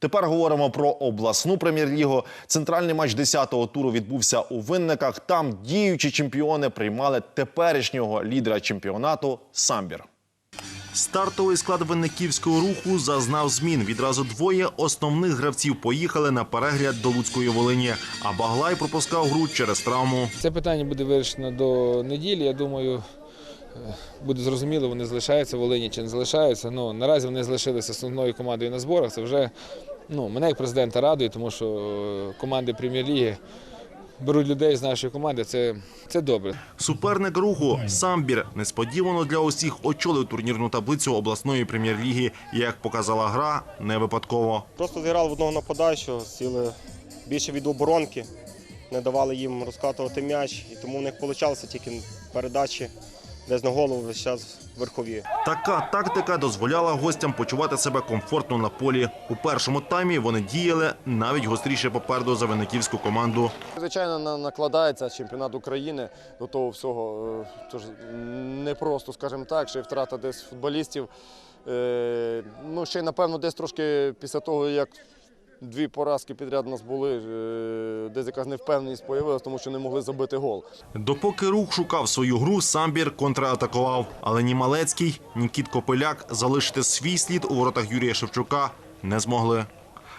Тепер говоримо про обласну прем'єр-лігу. Центральний матч 10-го туру відбувся у Винниках. Там діючі чемпіони приймали теперішнього лідера чемпіонату Самбір. Стартовий склад винниківського руху зазнав змін. Відразу двоє основних гравців поїхали на перегляд до Луцької Волині. А Баглай пропускав гру через травму. Це питання буде вирішено до неділі. Я думаю, буде зрозуміло, вони залишаються в Волині чи не залишаються. Ну, наразі вони залишилися основною командою на зборах. Це вже ну, мене як президента радує, тому що е, команди прем'єр-ліги беруть людей з нашої команди. Це, це добре. Суперник руху Самбір несподівано для усіх очолив турнірну таблицю обласної прем'єр-ліги. Як показала гра, не випадково. Просто зіграли в одного нападаючого, сіли більше від оборонки, не давали їм розкатувати м'яч, і тому в них вийшло тільки передачі десь на голову весь час верхові. Така тактика дозволяла гостям почувати себе комфортно на полі. У першому таймі вони діяли навіть гостріше попереду за виниківську команду. Звичайно, на- накладається чемпіонат України до того всього. е, Тож не просто, скажімо так, ще й втрата десь футболістів. Е, Ну, ще й, напевно, десь трошки після того, як дві поразки підряд у нас були, е, десь якась невпевненість з'явилася, тому що не могли забити гол. Допоки рух шукав свою гру, Самбір контратакував. Але ні Малецький, ні Кіт Копиляк залишити свій слід у воротах Юрія Шевчука не змогли.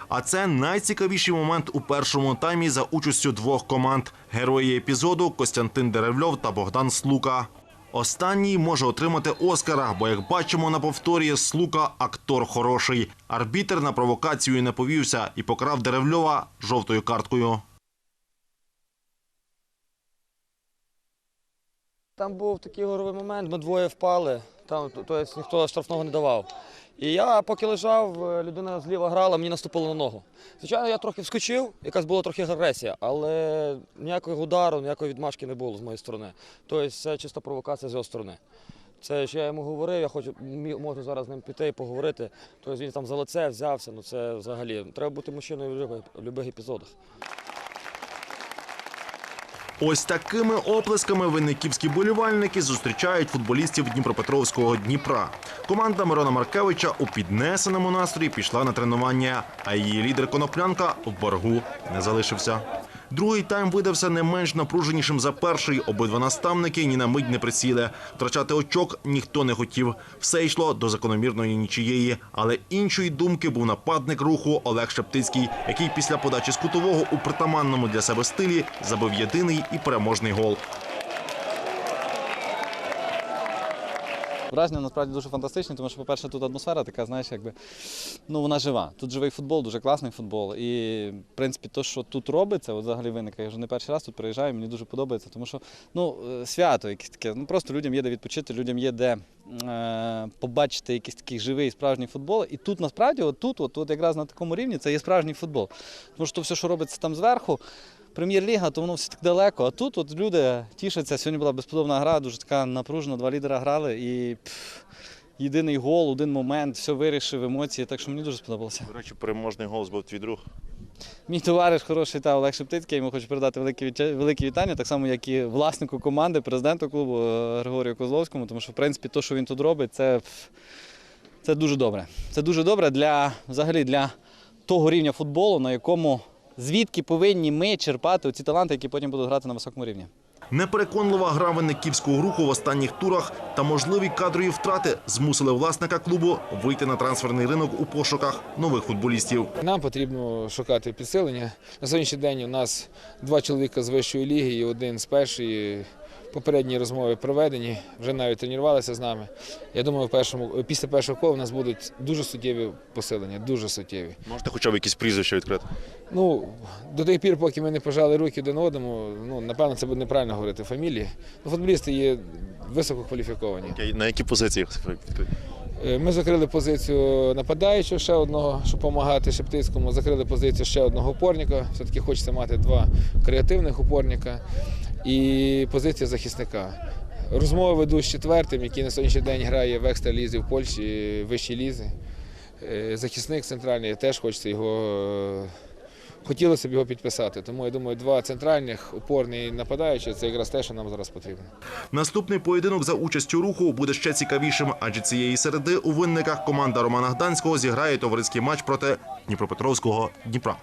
А це найцікавіший момент у першому таймі за участю двох команд: герої епізоду Костянтин Деревльов та Богдан Слука. Останній може отримати Оскара, бо як бачимо на повторі, Слука актор хороший. Арбітер на провокацію не повівся і покрав Деревльова жовтою карткою. Там був такий горовий момент, ми двоє впали, там, тобто ніхто штрафного не давав. І я поки лежав, е, людина зліва грала, мені наступило на ногу. Звичайно, я трохи вскочив, якась була трохи агресія, але ніякого удару, ніякої відмашки не було з моєї сторони. Тобто це чиста провокація з його сторони. Це ж я йому говорив, я хочу, можу зараз з ним піти і поговорити. Тобто він там за лице взявся, ну це взагалі. Треба бути мужчиною в любих епізодах. Ось такими оплесками винниківські болівальники зустрічають футболістів Дніпропетровського Дніпра. Команда Мирона Маркевича у піднесеному настрої пішла на тренування, а її лідер Коноплянка в боргу не залишився. Другий тайм видався не менш напруженішим за перший. Обидва наставники ні на мить не присіли. Втрачати очок ніхто не хотів. Все йшло до закономірної нічиєї. Але іншої думки був нападник руху Олег Шептицький, який після подачі з кутового у притаманному для себе стилі забив єдиний і переможний гол. Враження насправді дуже фантастичні, тому що, по-перше, тут атмосфера така, знаєш, якби ну вона жива. Тут живий футбол, дуже класний футбол. І в принципі, то, що тут робиться, от взагалі виникає, я вже не перший раз тут приїжджаю, мені дуже подобається, тому що ну, е, свято якесь таке. Ну просто людям є де відпочити, людям є де е, побачити якийсь такий живий справжній футбол. І тут насправді, от тут, от, от якраз на такому рівні, це є справжній футбол. Тому що все, що робиться там зверху. Прем'єр-ліга, то воно все так далеко. А тут от люди тішаться. Сьогодні була безподобна гра, дуже така напружена. Два лідера грали і пф, єдиний гол, один момент, все вирішив, емоції. Так що мені дуже сподобалося. До речі, переможний гол збив твій друг. Мій товариш хороший та Олег Шептицький, йому хочу передати велике велике вітання, так само, як і власнику команди, президенту клубу е, Григорію Козловському, тому що, в принципі, те, що він тут робить, це, це дуже добре. Це дуже добре для взагалі для того рівня футболу, на якому звідки повинні ми черпати ці таланти, які потім будуть грати на високому рівні. Непереконлива гра винниківського руху в останніх турах та можливі кадрові втрати змусили власника клубу вийти на трансферний ринок у пошуках нових футболістів. Нам потрібно шукати підсилення. На сьогоднішній день у нас два чоловіка з вищої ліги і один з першої. Попередні розмови проведені, вже навіть тренувалися з нами. Я думаю, в першому, після першого кола у нас будуть дуже суттєві посилення, дуже суттєві. Можете хоча б якісь прізвища відкрити? Ну, до тих пір, поки ми не пожали руки один одному, ну, напевно, це буде неправильно говорити фамілії. Ну, футболісти є висококваліфіковані. На які позиції Е, Ми закрили позицію нападаючого ще одного, щоб допомагати Шептицькому. Закрили позицію ще одного опорника. Все-таки хочеться мати два креативних опорника і позиція захисника. Розмови веду з четвертим, який на сьогоднішній день грає в екстралізі в Польщі, вищій лізі. Е, Захисник центральний теж хочеться його е, хотілося б його підписати. Тому я думаю, два центральних, опорний і нападаючий це якраз те, що нам зараз потрібно. Наступний поєдинок за участю руху буде ще цікавішим, адже цієї середи у винниках команда Романа Гданського зіграє товариський матч проти Дніпропетровського Дніпра.